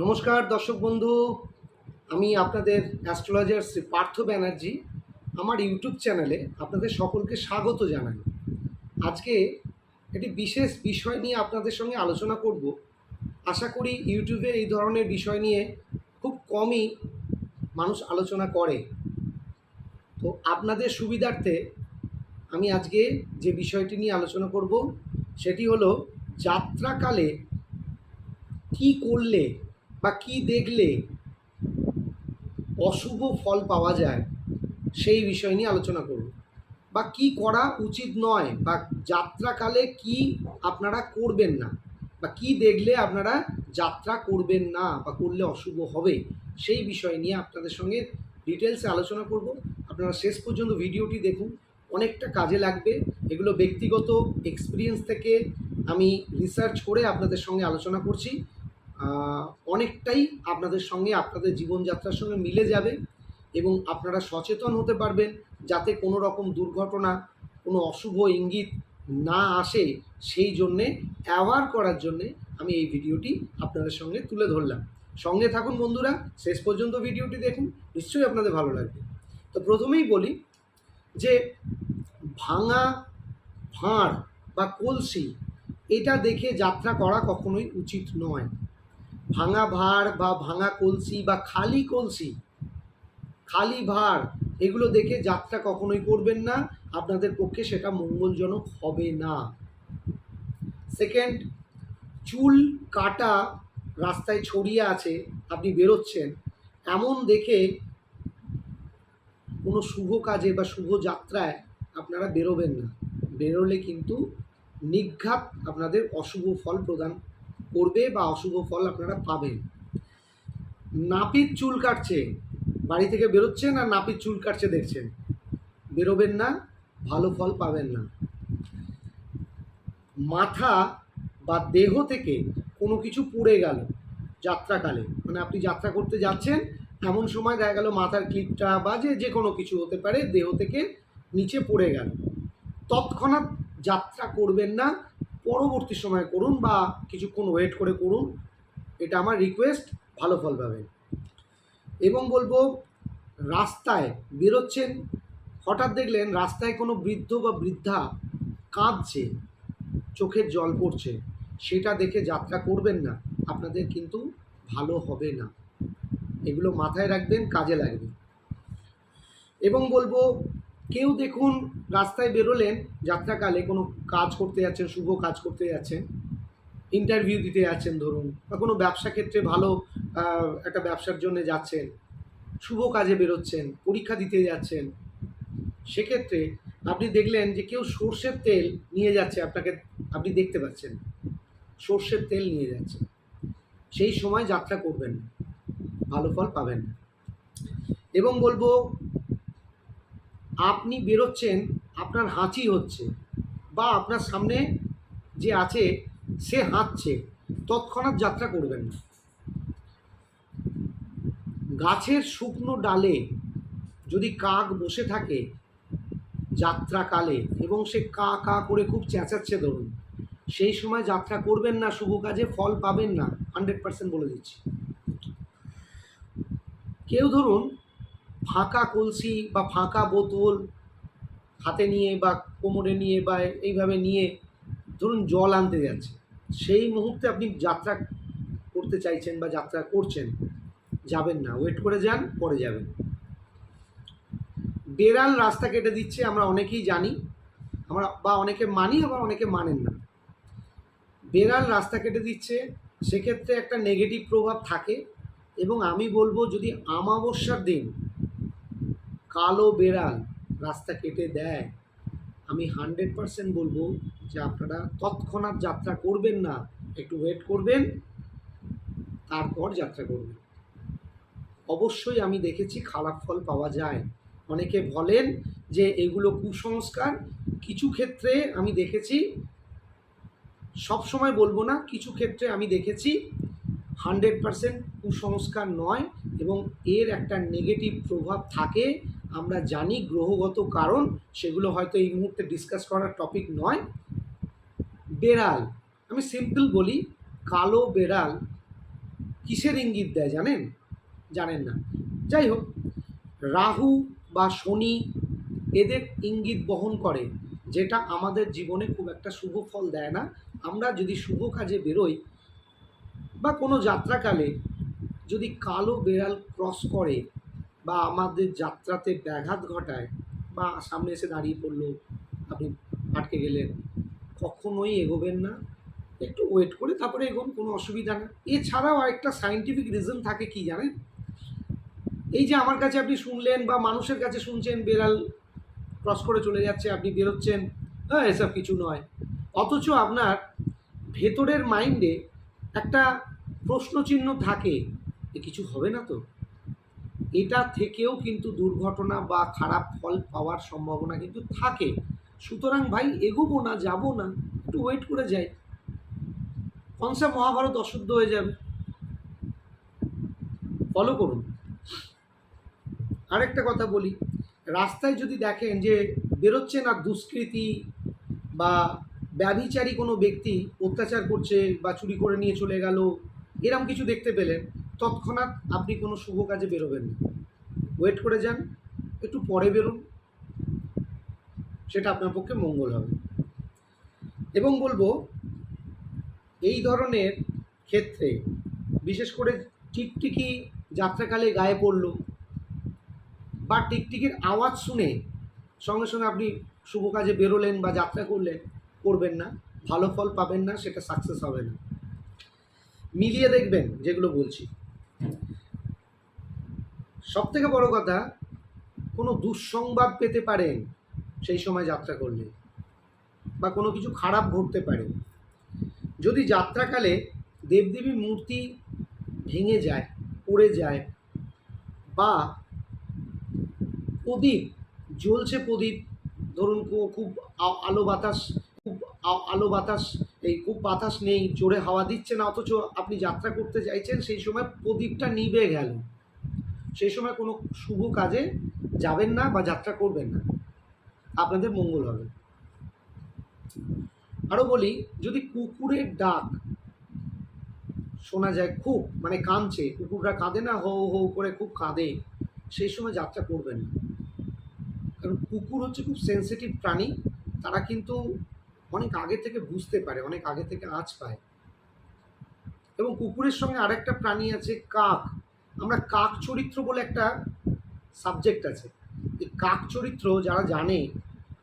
নমস্কার, দর্শক বন্ধু। আমি আপনাদের অ্যাস্ট্রোলজার শ্রী পার্থ ব্যানার্জি আমার ইউটিউব চ্যানেলে আপনাদের সকলকে স্বাগত জানাই। আজকে একটি বিশেষ বিষয় নিয়ে আপনাদের সঙ্গে আলোচনা করব। আশা করি ইউটিউবে এই ধরনের বিষয় নিয়ে খুব কমই মানুষ আলোচনা করে। তো আপনাদের সুবিধার্থে আমি আজকে যে বিষয়টি নিয়ে আলোচনা করব, সেটি হলো যাত্রাকালে কি করলে বা কি দেখলে অশুভ ফল পাওয়া যায়, সেই বিষয় নিয়ে আলোচনা করব। বা কি করা উচিত নয়, বা যাত্রাকালে কি আপনারা করবেন না, বা কি দেখলে আপনারা যাত্রা করবেন না, বা করলে অশুভ হবে, সেই বিষয় নিয়ে আপনাদের সঙ্গে ডিটেলসে আলোচনা করব। আপনারা শেষ পর্যন্ত ভিডিওটি দেখুন, অনেকটা কাজে লাগবে। এগুলো ব্যক্তিগত এক্সপিরিয়েন্স থেকে আমি রিসার্চ করে আপনাদের সঙ্গে আলোচনা করছি। অনেকটাই আপনাদের সঙ্গে আপনাদের জীবনযাত্রার সঙ্গে মিলে যাবে এবং আপনারা সচেতন হতে পারবেন যাতে কোনো রকম দুর্ঘটনা, কোনো অশুভ ইঙ্গিত না আসে সেই জন্যে অ্যাওয়ার করার জন্যে আমি এই ভিডিওটি আপনাদের সঙ্গে তুলে ধরলাম। সঙ্গে থাকুন বন্ধুরা, শেষ পর্যন্ত ভিডিওটি দেখুন, নিশ্চয়ই আপনাদের ভালো লাগবে। তো প্রথমেই বলি যে ভাঙা ভাঁড় বা কলসি, এটা দেখে যাত্রা করা কখনোই উচিত নয়। ভাঙা ভাঁড় বা ভাঙা কলসি বা খালি কলসি, খালি ভাঁড়, এগুলো দেখে যাত্রা কখনোই করবেন না। আপনাদের পক্ষে সেটা মঙ্গলজনক হবে না। সেকেন্ড চুল কাটা রাস্তায় ছড়িয়ে আছে, আপনি বেরোচ্ছেন। এমন দেখে কোনো শুভ কাজে বা শুভ যাত্রায় আপনারা বেরোবেন না। বেরোলে কিন্তু নিঘাত আপনাদের অশুভ ফল প্রদান করবে বা অশুভ ফল আপনারা পাবেন। নাপিত চুল কাটছে, বাড়ি থেকে বেরোচ্ছেন আর নাপিত চুল কাটছে দেখছেন। বেরোবেন না, ভালো ফল পাবেন না। মাথা বা দেহ থেকে কোনো কিছু পড়ে গেল যাত্রাকালে। মানে আপনি যাত্রা করতে যাচ্ছেন, এমন সময় দেখা গেল মাথার ক্লিপটা বা যে যে কোনো কিছু হতে পারে দেহ থেকে নিচে পড়ে গেল। তৎক্ষণাৎ যাত্রা করবেন না পরবর্তী সময় করুন বা কিছুক্ষণ ওয়েট করে করুন। এটা আমার রিকোয়েস্ট ভালো ফল পাবেন। এবং বলব, রাস্তায় বেরোচ্ছেন, হঠাৎ দেখলেন রাস্তায় কোনো বৃদ্ধ বা বৃদ্ধা কাঁদছে, চোখের জল পড়ছে। সেটা দেখে যাত্রা করবেন না, আপনাদের কিন্তু ভালো হবে না। এগুলো মাথায় রাখবেন, কাজে লাগবে। এবং বলব কেউ দেখুন রাস্তায় বেরোলেন, যাত্রাকালে কোনো কাজ করতে যাচ্ছেন, শুভ কাজ করতে যাচ্ছেন ইন্টারভিউ দিতে যাচ্ছেন ধরুন, বা কোনো ব্যবসা ক্ষেত্রে ভালো একটা ব্যবসার জন্য যাচ্ছেন, শুভ কাজে বেরোচ্ছেন, পরীক্ষা দিতে যাচ্ছেন, সেক্ষেত্রে আপনি দেখলেন যে কেউ সর্ষের তেল নিয়ে যাচ্ছে আপনাকে, আপনি দেখতে পাচ্ছেন, সর্ষের তেল নিয়ে যাচ্ছে, সেই সময় যাত্রা করবেন ভালো ফল পাবেন এবং বলব আপনি বেরোচ্ছেন, আপনার হাঁচি হচ্ছে বা আপনার সামনে যে আছে, সে হাঁচছে তৎক্ষণাৎ যাত্রা করবেন না। গাছের শুকনো ডালে যদি কাক বসে থাকে যাত্রাকালে এবং সে কা কা করে খুব চেঁচাচ্ছে ধরুন, সেই সময় যাত্রা করবেন না শুভ কাজে, ফল পাবেন না হান্ড্রেড পার্সেন্ট বলে দিচ্ছি। কেউ ধরুন ফাঁকা কলসি বা ফাঁকা বোতল হাতে নিয়ে বা কোমরে নিয়ে বা এইভাবে নিয়ে ধরুন জল আনতে যাচ্ছে। সেই মুহূর্তে আপনি যাত্রা করতে চাইছেন বা যাত্রা করছেন, যাবেন না। ওয়েট করে যান, পরে যাবেন। বেড়াল রাস্তা কেটে দিচ্ছে, আমরা অনেকেই জানি। আমরা বা অনেকে মানি আবার অনেকে মানেন না। বেড়াল রাস্তা কেটে দিচ্ছে, সেক্ষেত্রে একটা নেগেটিভ প্রভাব থাকে এবং আমি বলব যদি আমাবস্যার দিন কালো বেড়াল রাস্তা কেটে দেয়। আমি হান্ড্রেড পারসেন্ট বলব যে আপনারা তৎক্ষণাৎ যাত্রা করবেন না, একটু ওয়েট করবেন, তারপর যাত্রা করবেন। অবশ্যই আমি দেখেছি খারাপ ফল পাওয়া যায়। অনেকে বলেন যে এগুলো কুসংস্কার। কিছু ক্ষেত্রে আমি দেখেছি সব সময় বলব না, কিছু ক্ষেত্রে আমি দেখেছি হান্ড্রেড পারসেন্ট কুসংস্কার নয় এবং এর একটা নেগেটিভ প্রভাব থাকে। আমরা জানি গ্রহগত কারণ, সেগুলো হয়তো এই মুহূর্তে ডিসকাস করার টপিক নয়। বেড়াল, আমি সিম্পল বলি, কালো বেড়াল কিসের ইঙ্গিত দেয় জানেন? জানেন না। যাই হোক, রাহু বা শনি এদের ইঙ্গিত বহন করে, যেটা আমাদের জীবনে খুব একটা শুভ ফল দেয় না। আমরা যদি শুভ কাজে বেরোই বা কোনো যাত্রাকালে যদি কালো বেড়াল ক্রস করে বা আমাদের যাত্রাতে ব্যাঘাত ঘটায় বা সামনে এসে দাঁড়িয়ে পড়ল, আপনি আটকে গেলেন, কখনোই এগোবেন না। একটু ওয়েট করে তারপরে এগোন, কোনো অসুবিধা না। এছাড়াও আরেকটা সাইন্টিফিক রিজন থাকে কি জানেন? এই যে আমার কাছে আপনি শুনলেন বা মানুষের কাছে শুনছেন বেড়াল ক্রস করে চলে যাচ্ছে, আপনি বেরোচ্ছেন হ্যাঁ এসব কিছু নয়। অথচ আপনার ভেতরের মাইন্ডে একটা প্রশ্নচিহ্ন থাকে যে কিছু হবে না তো? এটা থেকেও কিন্তু দুর্ঘটনা বা খারাপ ফল পাওয়ার সম্ভাবনা কিন্তু থাকে। সুতরাং ভাই, এগোবো না, যাব না, একটু ওয়েট করে যাই। কনসা মহাভারত অশুদ্ধ হয়ে যাবে? ফলো করুন। আরেকটা কথা বলি, রাস্তায় যদি দেখেন যে বেরোচ্ছে না দুষ্কৃতি বা ব্যভিচারী কোনো ব্যক্তি অত্যাচার করছে বা চুরি করে নিয়ে চলে গেল এরম কিছু দেখতে পেলেন তৎক্ষণাৎ আপনি কোনো শুভ কাজে বেরোবেন না। ওয়েট করে যান, একটু পরে বেরোন, সেটা আপনার পক্ষে মঙ্গল হবে। এবং বলব, এই ধরনের ক্ষেত্রে, বিশেষ করে টিকটিকি যাত্রাকালে গায়ে পড়ল বা টিকটিকির আওয়াজ শুনে সঙ্গে সঙ্গে আপনি শুভ কাজে বেরোলেন বা যাত্রা করলেন করবেন না, ভালো ফল পাবেন না, সেটা সাকসেস হবে না। মিলিয়ে দেখবেন, যেগুলো বলছি। সব থেকে বড় কথা, কোনো দুঃসংবাদ পেতে পারেন সেই সময় যাত্রা করলে, বা কোনো কিছু খারাপ ঘটতে পারে। যদি যাত্রাকালে দেবদেবীর মূর্তি ভেঙে যায়, পড়ে যায়, বা প্রদীপ, জ্বলছে প্রদীপ, ধরুন খুব আলো বাতাস আলো বাতাস, এই খুব বাতাস নেই, জোরে হাওয়া দিচ্ছে না, অথচ আপনি যাত্রা করতে চাইছেন, সেই সময় প্রদীপটা নিভে গেল। সেই সময় কোনো শুভ কাজে যাবেন না বা যাত্রা করবেন না। আপনাদের মঙ্গল হবে। আরও বলি, যদি কুকুরের ডাক শোনা যায় খুব মানে কাঁদছে, কুকুররা কাঁদে না, হো হো করে খুব কাঁদে, সেই সময় যাত্রা করবেন না। কারণ কুকুর হচ্ছে খুব সেন্সিটিভ প্রাণী, তারা কিন্তু অনেক আগে থেকে বুঝতে পারে, অনেক আগে থেকে আঁচ পায়। এবং কুকুরের সঙ্গে আরেকটা প্রাণী আছে কাক। আমরা কাক চরিত্র বলে একটা সাবজেক্ট আছে। এই কাক চরিত্র যারা জানে,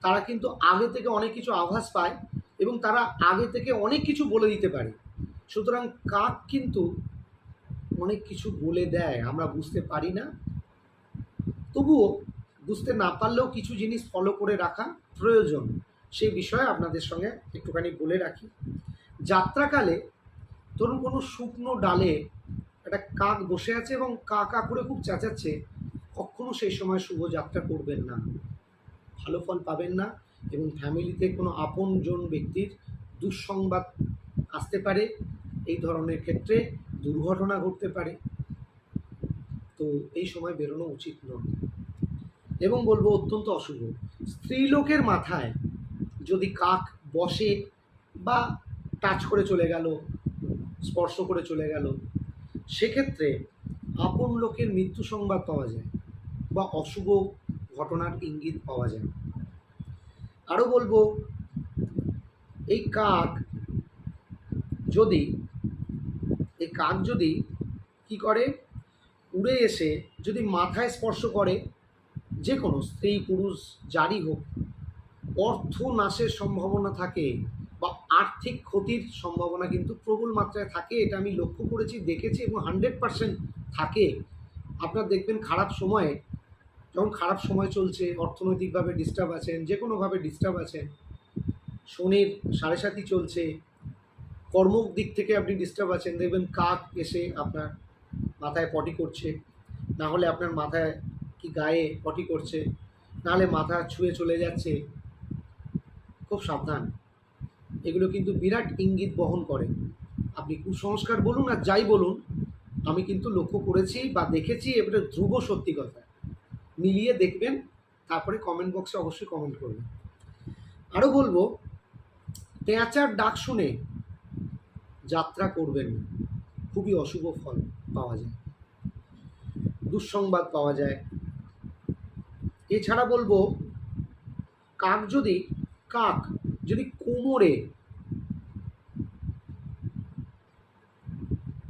তারা কিন্তু আগে থেকে অনেক কিছু আভাস পায় এবং তারা আগে থেকে অনেক কিছু বলে দিতে পারে। সুতরাং কাক কিন্তু অনেক কিছু বলে দেয়, আমরা বুঝতে পারি না। তবুও বুঝতে না পারলেও কিছু জিনিস ফলো করে রাখা প্রয়োজন। সেই বিষয়ে আপনাদের সঙ্গে একটুখানি বলে রাখি। যাত্রাকালে ধরুন কোনো শুকনো ডালে একটা কাক বসে আছে এবং কা কা করে খুব চেঁচাচ্ছে, কখনো সেই সময় শুভ যাত্রা করবেন না। ভালো ফল পাবেন না এবং ফ্যামিলিতে কোনো আপনজন ব্যক্তির দুঃসংবাদ আসতে পারে। এই ধরনের ক্ষেত্রে দুর্ঘটনা ঘটতে পারে। তো এই সময় বেরোনো উচিত নয়। এবং বলব অত্যন্ত অশুভ। স্ত্রীলোকের মাথায় যদি কাক বসে বা টাচ করে চলে গেল, স্পর্শ করে চলে গেল, সেক্ষেত্রে আপন লোকের মৃত্যু সংবাদ পাওয়া যায় বা অশুভ ঘটনার ইঙ্গিত পাওয়া যায়। আরও বলব, এই কাক যদি, এই কাক যদি কি করে? উড়ে এসে যদি মাথায় স্পর্শ করে, যে কোনো স্ত্রী, পুরুষ, যারই হোক অর্থ নাশের সম্ভাবনা থাকে বা আর্থিক ক্ষতির সম্ভাবনা কিন্তু প্রবল মাত্রায় থাকে, এটা আমি লক্ষ্য করেছি, দেখেছি এবং হান্ড্রেড পারসেন্ট থাকে। আপনার দেখবেন খারাপ সময়ে, যখন খারাপ সময় চলছে, অর্থনৈতিকভাবে ডিস্টার্ব আছেন যে কোনোভাবে ডিস্টার্ব আছেন, শনির সাড়ে সাথী চলছে কর্ম দিক থেকে আপনি ডিস্টার্ব আছেন, দেখবেন কাক এসে আপনার মাথায় পটি করছে না হলে আপনার মাথায় কি গায়ে পটি করছে, নাহলে মাথা ছুঁয়ে চলে যাচ্ছে খুব সাবধান। এগুলো কিন্তু বিরাট ইঙ্গিত বহন করে। আপনি কুসংস্কার বলুন আর যাই বলুন, আমি কিন্তু লক্ষ্য করেছি বা দেখেছি এটা ধ্রুব সত্যি কথা। মিলিয়ে দেখবেন, তারপরে কমেন্ট বক্সে অবশ্যই কমেন্ট করবেন। আরও বলব পেঁচার ডাক শুনে যাত্রা করবেন খুবই অশুভ ফল পাওয়া যায়। দুঃসংবাদ পাওয়া যায়। এছাড়া বলব, কাক যদি কাক যদি কোমরে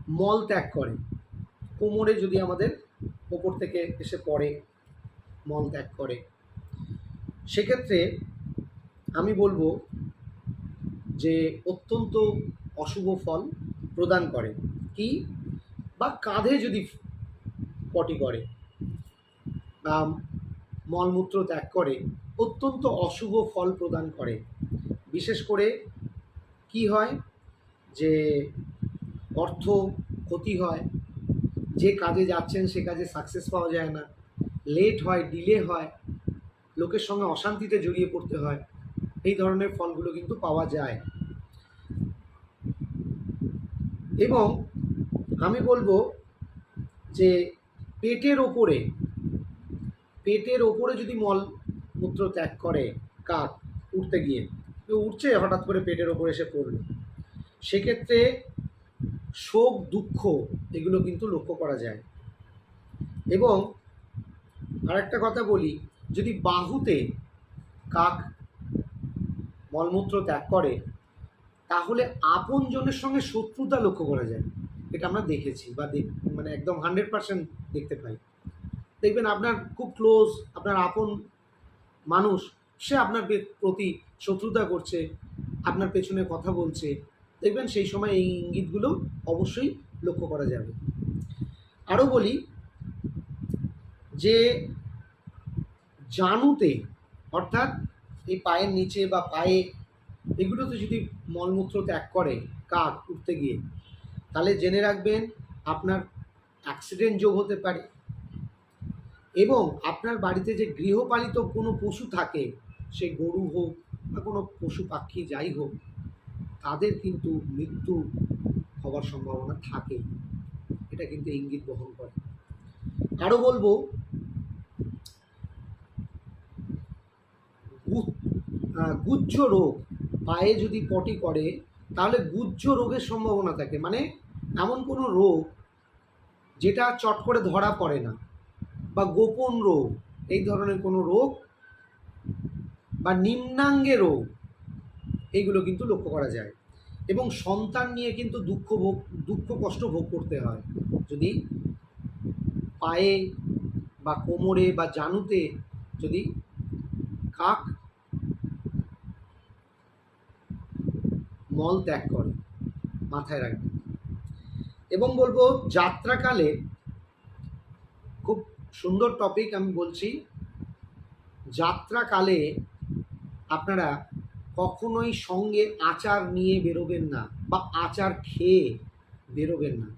মল ত্যাগ করে, কোমরে যদি আমাদের ওপর থেকে এসে পড়ে, মল ত্যাগ করে, সেক্ষেত্রে আমি বলব যে অত্যন্ত অশুভ ফল প্রদান করে। কি? বা কাঁধে যদি পটি করে, বা মলমূত্র ত্যাগ করে অত্যন্ত অশুভ ফল প্রদান করে। বিশেষ করে কি হয়? যে অর্থ ক্ষতি হয়, যে কাজে যাচ্ছেন সে কাজে সাকসেস পাওয়া যায় না লেট হয় ডিলে হয়, লোকের সঙ্গে অশান্তিতে জড়িয়ে পড়তে হয়, এই ধরনের ফলগুলো কিন্তু পাওয়া যায়। এবং আমি বলব যে পেটের ওপরে পেটের ওপরে যদি মল মূত্র ত্যাগ করে কাক উঠতে গিয়ে। কেউ উঠছে হঠাৎ করে পেটের ওপর এসে পড়ল। সেক্ষেত্রে শোক, দুঃখ, এগুলো কিন্তু লক্ষ্য করা যায়। এবং আরেকটা কথা বলি, যদি বাহুতে কাক মলমূত্র ত্যাগ করে, তাহলে আপনজনের সঙ্গে শত্রুতা লক্ষ্য করা যায়। এটা আমরা দেখেছি বা মানে একদম হান্ড্রেড পার্সেন্ট দেখতে পাই। দেখবেন আপনার খুব ক্লোজ আপনার আপন মানুষ, সে আপনার প্রতি শত্রুতা করছে, আপনার পেছনে কথা বলছে। দেখবেন সেই সময় এই ইঙ্গিতগুলো অবশ্যই লক্ষ্য করা যাবে। আরও বলি যে, জানুতে, অর্থাৎ এই পায়ের নিচে বা পায়ে, এগুলোতে যদি মলমূত্র ত্যাগ করে কাক উঠতে গিয়ে, তাহলে জেনে রাখবেন আপনার অ্যাক্সিডেন্ট যোগ হতে পারে। এবং আপনার বাড়িতে যে গৃহপালিত কোনো পশু থাকে, সে গরু হোক বা কোনো পশু পাখি যাই হোক, তাদের কিন্তু মৃত্যু হওয়ার সম্ভাবনা থাকে। এটা কিন্তু ইঙ্গিত বহন করে। আরও বলব গুজ্জ রোগ পায়ে যদি পটি করে, তাহলে গুজ্জ রোগের সম্ভাবনা থাকে। মানে এমন কোনো রোগ যেটা চট করে ধরা পড়ে না। বা গোপন রোগ, এই ধরনের কোনো রোগ বা নিম্নাঙ্গে রোগ, এইগুলো কিন্তু লক্ষ্য করা যায়। এবং সন্তান নিয়ে কিন্তু দুঃখ ভোগ, দুঃখ কষ্ট ভোগ করতে হয়। যদি পায়ে বা কোমরে বা জানুতে যদি কাক মল ত্যাগ করে, মাথায় রাখবে। এবং বলব যাত্রাকালে খুব সুন্দর টপিক আমি বলছি, যাত্রাকালে আপনারা কখনোই সঙ্গে আচার নিয়ে বেরোবেন না বা আচার খেয়ে বেরোবেন না।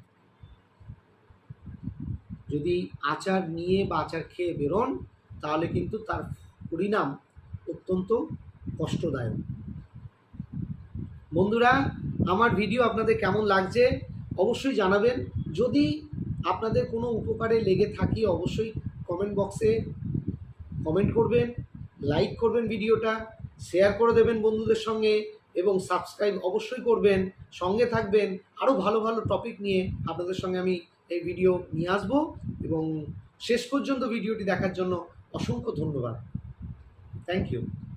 যদি আচার নিয়ে বা আচার খেয়ে বেরোন, তাহলে কিন্তু তার পরিণাম অত্যন্ত কষ্টদায়ক। বন্ধুরা, আমার ভিডিও আপনাদের কেমন লাগছে? অবশ্যই জানাবেন। যদি আপনাদের কোনো উপকারে লেগে থাকি অবশ্যই কমেন্ট বক্সে কমেন্ট করবেন লাইক করবেন ভিডিওটা শেয়ার করে দেবেন বন্ধুদের সঙ্গে এবং সাবস্ক্রাইব অবশ্যই করবেন, সঙ্গে থাকবেন আরও ভালো ভালো টপিক নিয়ে আপনাদের সঙ্গে আমি এই ভিডিও নিয়ে আসব এবং শেষ পর্যন্ত ভিডিওটি দেখার জন্য অসংখ্য ধন্যবাদ। Thank you